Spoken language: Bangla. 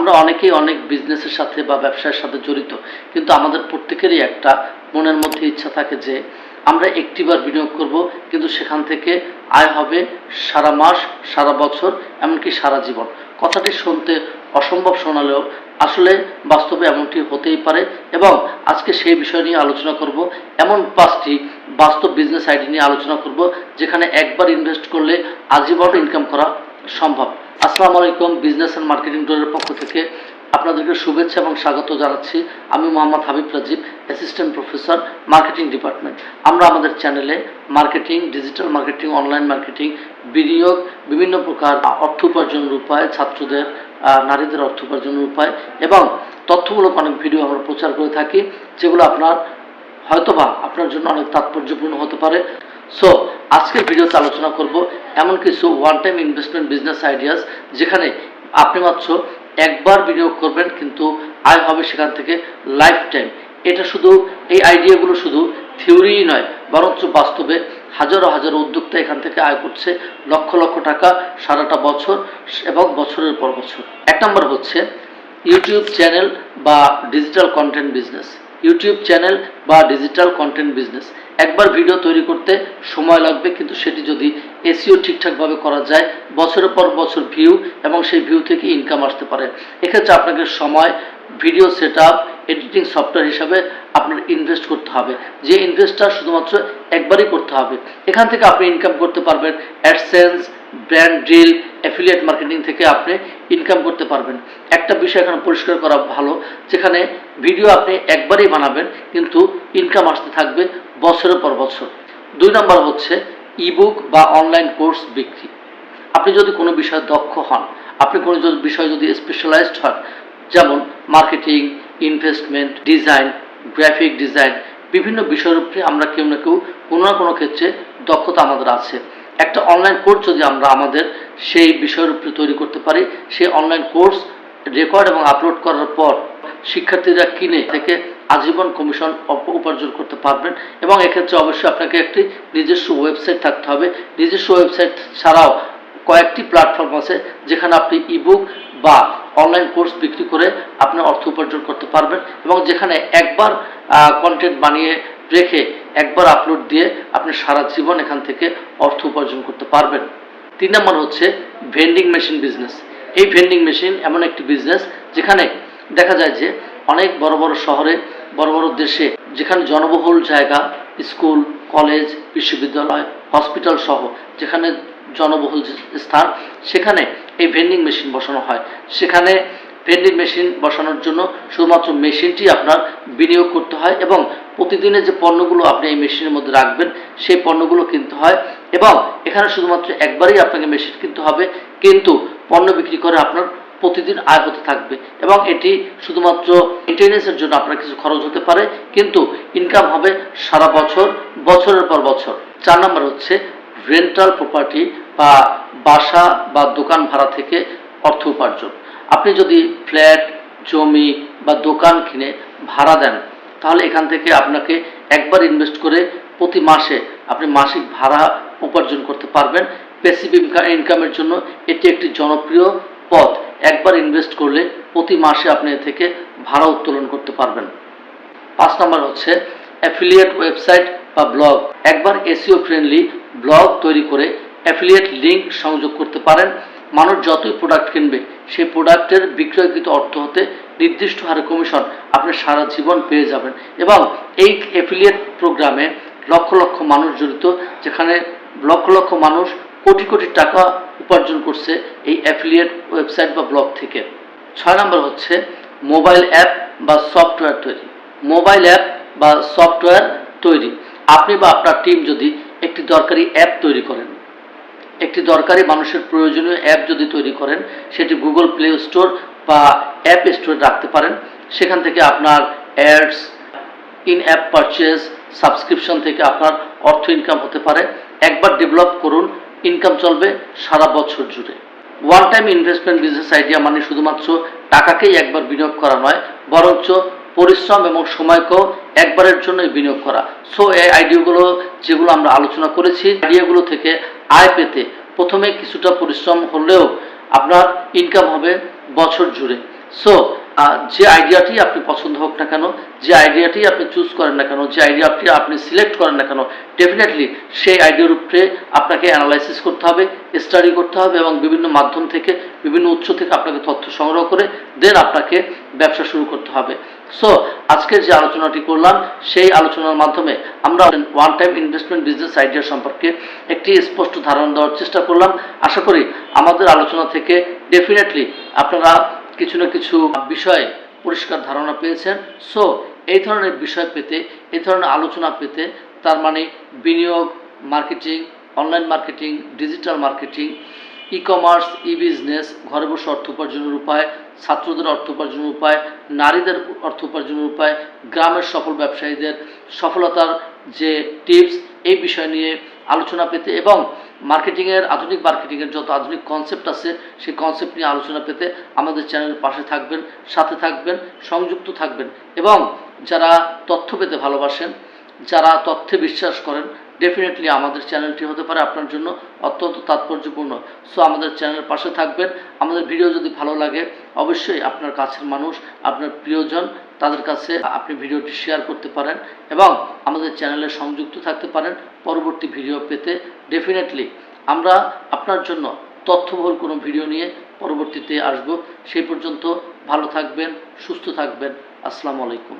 আমরা অনেকেই অনেক বিজনেসের সাথে বা ব্যবসার সাথে জড়িত, কিন্তু আমাদের প্রত্যেকেরই একটা মনের মধ্যে ইচ্ছা থাকে যে আমরা একটিবার বিনিয়োগ করব, কিন্তু সেখান থেকে আয় হবে সারা মাস, সারা বছর, এমনকি সারা জীবন। কথাটি শুনতে অসম্ভব শোনালেও আসলে বাস্তবে এমনটি হতেই পারে এবং আজকে সেই বিষয় নিয়ে আলোচনা করব, এমন পাঁচটি বাস্তব বিজনেস আইডি নিয়ে আলোচনা করব, যেখানে একবার ইনভেস্ট করলে আজীবন ইনকাম করা সম্ভব। আসসালামু আলাইকুম বিজনেস অ্যান্ড মার্কেটিং ডোরের পক্ষ থেকে আপনাদেরকে শুভেচ্ছা এবং স্বাগত জানাচ্ছি। আমি Mohammad Habib Rajib assistant professor marketing department আমরা আমাদের চ্যানেলে marketing digital marketing online marketing বিনিয়োগ, বিভিন্ন প্রকার অর্থ উপার্জনের উপায়, ছাত্রদের নারীদের অর্থ উপার্জনের উপায় এবং তথ্যমূলক অনেক ভিডিও আমরা প্রচার করে থাকি, যেগুলো আপনার হয়তোবা আপনার জন্য অনেক তাৎপর্যপূর্ণ হতে পারে। সো আজকের ভিডিওতে আলোচনা করব এমন কিছু one time investment business ideas যেখানে আপনি মাত্র একবার বিনিয়োগ করবেন কিন্তু আয় হবে সেখান থেকে লাইফ টাইম এটা শুধু, এই আইডিয়াগুলো শুধু থিওরিই নয়, বরঞ্চ বাস্তবে হাজারো হাজারো উদ্যোক্তা এখান থেকে আয় করছে লক্ষ লক্ষ টাকা সারাটা বছর এবং বছরের পর বছর। এক নম্বর হচ্ছে ইউটিউব চ্যানেল বা digital content business YouTube channel বা ডিজিটাল কন্টেন্ট বিজনেস। একবার ভিডিও তৈরি করতে সময় লাগবে, কিন্তু সেটি যদি এসিও ঠিকঠাকভাবে করা যায়, বছরের পর বছর ভিউ এবং সেই ভিউ থেকে ইনকাম আসতে পারে। এক্ষেত্রে আপনাকে সময়, ভিডিও সেট এডিটিং সফটওয়্যার হিসাবে আপনার ইনভেস্ট করতে হবে। যে ইনভেস্টটা শুধুমাত্র একবারই করতে হবে। এখান থেকে আপনি ইনকাম করতে পারবেন। AdSense brand deal affiliate marketing থেকে আপনি ইনকাম করতে পারবেন। একটা বিষয় এখানে পরিষ্কার করা ভালো, যেখানে ভিডিও আপনি একবারই বানাবেন, কিন্তু ইনকাম আসতে থাকবে বছরের পর বছর। দুই নম্বর হচ্ছে ইবুক বা অনলাইন কোর্স বিক্রি। আপনি যদি কোনো বিষয়ে দক্ষ হন, আপনি কোনো বিষয়ে যদি স্পেশালাইজড হন, যেমন marketing investment design graphic design বিভিন্ন বিষয়ের উপরে আমরা কেউ না কেউ, কোনো না কোনো ক্ষেত্রে দক্ষতা আমাদের আছে। একটা অনলাইন কোর্স যদি আমরা আমাদের সেই বিষয়ের উপরে তৈরি করতে পারি, সেই অনলাইন কোর্স রেকর্ড এবং আপলোড করার পর শিক্ষার্থীরা কিনে থেকে আজীবন কমিশন উপার্জন করতে পারবেন এবং এক্ষেত্রে অবশ্যই আপনাকে একটি নিজস্ব ওয়েবসাইট থাকতে হবে। নিজস্ব ওয়েবসাইট ছাড়াও কয়েকটি প্ল্যাটফর্ম আছে যেখানে আপনি ইবুক বা অনলাইন কোর্স বিক্রি করে আপনি অর্থ উপার্জন করতে পারবেন এবং যেখানে একবার কন্টেন্ট বানিয়ে রেখে একবার আপলোড দিয়ে আপনি সারা জীবন এখান থেকে অর্থ উপার্জন করতে পারবেন। তিন নম্বর হচ্ছে ভেন্ডিং মেশিন বিজনেস এই ভেন্ডিং মেশিন এমন একটি বিজনেস যেখানে দেখা যায় যে অনেক বড় বড় শহরে, বড় বড় দেশে যেখানে জনবহুল জায়গা, স্কুল, কলেজ, বিশ্ববিদ্যালয় হসপিটাল সহ যেখানে জনবহুল স্থান, সেখানে এই ভেন্ডিং মেশিন বসানো হয়। সেখানে ভেন্ডিং মেশিন বসানোর জন্য শুধুমাত্র মেশিনটি আপনার বিনিয়োগ করতে হয় এবং প্রতিদিনের যে পণ্যগুলো আপনি এই মেশিনের মধ্যে রাখবেন, সেই পণ্যগুলো কিনতে হয় এবং এখানে শুধুমাত্র একবারই আপনাকে মেশিন কিনতে হবে, কিন্তু পণ্য বিক্রি করে আপনার প্রতিদিন আয় হতে থাকবে এবং এটি শুধুমাত্র মেনটেন্যান্সের জন্য আপনার কিছু খরচ হতে পারে, কিন্তু ইনকাম হবে সারা বছর, বছরের পর বছর। চার নম্বর হচ্ছে রেন্টাল প্রপার্টি বা বাসা বা দোকান ভাড়া থেকে অর্থ উপার্জন। আপনি যদি ফ্ল্যাট জমি বা দোকান কিনে ভাড়া দেন, তাহলে এখান থেকে আপনাকে একবার ইনভেস্ট করে প্রতি মাসে আপনি মাসিক ভাড়া উপার্জন করতে পারবেন। প্যাসিভ ইনকামের জন্য এটি একটি জনপ্রিয় পথ। একবার ইনভেস্ট করলে প্রতি মাসে আপনি এ থেকে ভাড়া উত্তোলন করতে পারবেন। পাঁচ নম্বর হচ্ছে অ্যাফিলিয়েট ওয়েবসাইট বা ব্লগ, একবার এসিও ফ্রেন্ডলি ব্লগ তৈরি করে অ্যাফিলিয়েট লিঙ্ক সংযোগ করতে পারেন। মানুষ যতই প্রোডাক্ট কিনবে, সেই প্রোডাক্টের বিক্রয়কৃত অর্থ হতে নির্দিষ্ট হারে কমিশন আপনি সারা জীবন পেয়ে যাবেন এবং এই অ্যাফিলিয়েট প্রোগ্রামে লক্ষ লক্ষ মানুষ জড়িত, যেখানে লক্ষ লক্ষ মানুষ কোটি কোটি টাকা উপার্জন করছে এই অ্যাফিলিয়েট ওয়েবসাইট বা ব্লগ থেকে। ছয় নম্বর হচ্ছে মোবাইল অ্যাপ বা সফটওয়্যার তৈরি। মোবাইল অ্যাপ বা সফটওয়্যার তৈরি। আপনি বা আপনার টিম যদি একটি দরকারি অ্যাপ তৈরি করেন, একটি দরকারি মানুষের প্রয়োজনীয় অ্যাপ যদি তৈরি করেন, সেটি গুগল প্লে স্টোর বা অ্যাপ স্টোরে রাখতে পারেন। সেখান থেকে আপনার ads in app purchase subscription থেকে আপনার অর্থ ইনকাম হতে পারে। একবার ডেভেলপ করুন ইনকাম চলবে সারা বছর জুড়ে। One time investment business idea মানে শুধুমাত্র টাকাকেই একবার বিনিয়োগ করা নয়, বরঞ্চ পরিশ্রম এবং সময়কেও একবারের জন্যই বিনিয়োগ করা। সো এই আইডিয়াগুলো যেগুলো আমরা আলোচনা করেছি আইডিয়াগুলো থেকে আয় পেতে প্রথমে কিছুটা পরিশ্রম হলেও আপনার ইনকাম হবে বছর জুড়ে। সো যে আইডিয়াটি আপনি পছন্দ হোক না কেন, যে আইডিয়াটি আপনি চুজ করেন না কেন, যে আইডিয়াটি আপনি সিলেক্ট করেন না কেন ডেফিনেটলি সেই আইডিয়ার উপরে আপনাকে অ্যানালাইসিস করতে হবে স্টাডি করতে হবে এবং বিভিন্ন মাধ্যম থেকে, বিভিন্ন উৎস থেকে আপনাকে তথ্য সংগ্রহ করে দেন আপনাকে ব্যবসা শুরু করতে হবে। সো আজকে যে আলোচনাটি করলাম, সেই আলোচনার মাধ্যমে আমরা one time investment business idea সম্পর্কে একটি স্পষ্ট ধারণা দেওয়ার চেষ্টা করলাম। আশা করি আমাদের আলোচনা থেকে ডেফিনেটলি আপনারা কিছু না কিছু বিষয়ে পরিষ্কার ধারণা পেয়েছেন। সো এই ধরনের বিষয় পেতে, এই ধরনের আলোচনা পেতে তার মানে বিনিয়োগ marketing online marketing digital marketing e commerce e business ঘরে বসে অর্থ উপার্জনের উপায়, ছাত্রদের অর্থ উপার্জনের উপায়, নারীদের অর্থ উপার্জনের উপায়, গ্রামের সফল ব্যবসায়ীদের সফলতার যে টিপস এই বিষয় নিয়ে আলোচনা পেতে এবং মার্কেটিংয়ের আধুনিক মার্কেটিংয়ের যত আধুনিক কনসেপ্ট আছে, সেই কনসেপ্ট নিয়ে আলোচনা পেতে আমাদের চ্যানেলের পাশে থাকবেন, সাথে থাকবেন, সংযুক্ত থাকবেন এবং যারা তথ্য পেতে ভালোবাসেন, যারা তথ্যে বিশ্বাস করেন ডেফিনেটলি আমাদের চ্যানেলটি হতে পারে আপনার জন্য অত্যন্ত তাৎপর্যপূর্ণ। সো আমাদের চ্যানেলের পাশে থাকবেন। আমাদের ভিডিও যদি ভালো লাগে, অবশ্যই আপনার কাছের মানুষ, আপনার প্রিয়জন, তাদের কাছে আপনি ভিডিওটি শেয়ার করতে পারেন এবং আমাদের চ্যানেলে সংযুক্ত থাকতে পারেন পরবর্তী ভিডিও পেতে। ডেফিনেটলি আমরা আপনার জন্য তথ্যবহুল কোনো ভিডিও নিয়ে পরবর্তীতে আসব। সেই পর্যন্ত ভালো থাকবেন, সুস্থ থাকবেন। আসসালামু আলাইকুম।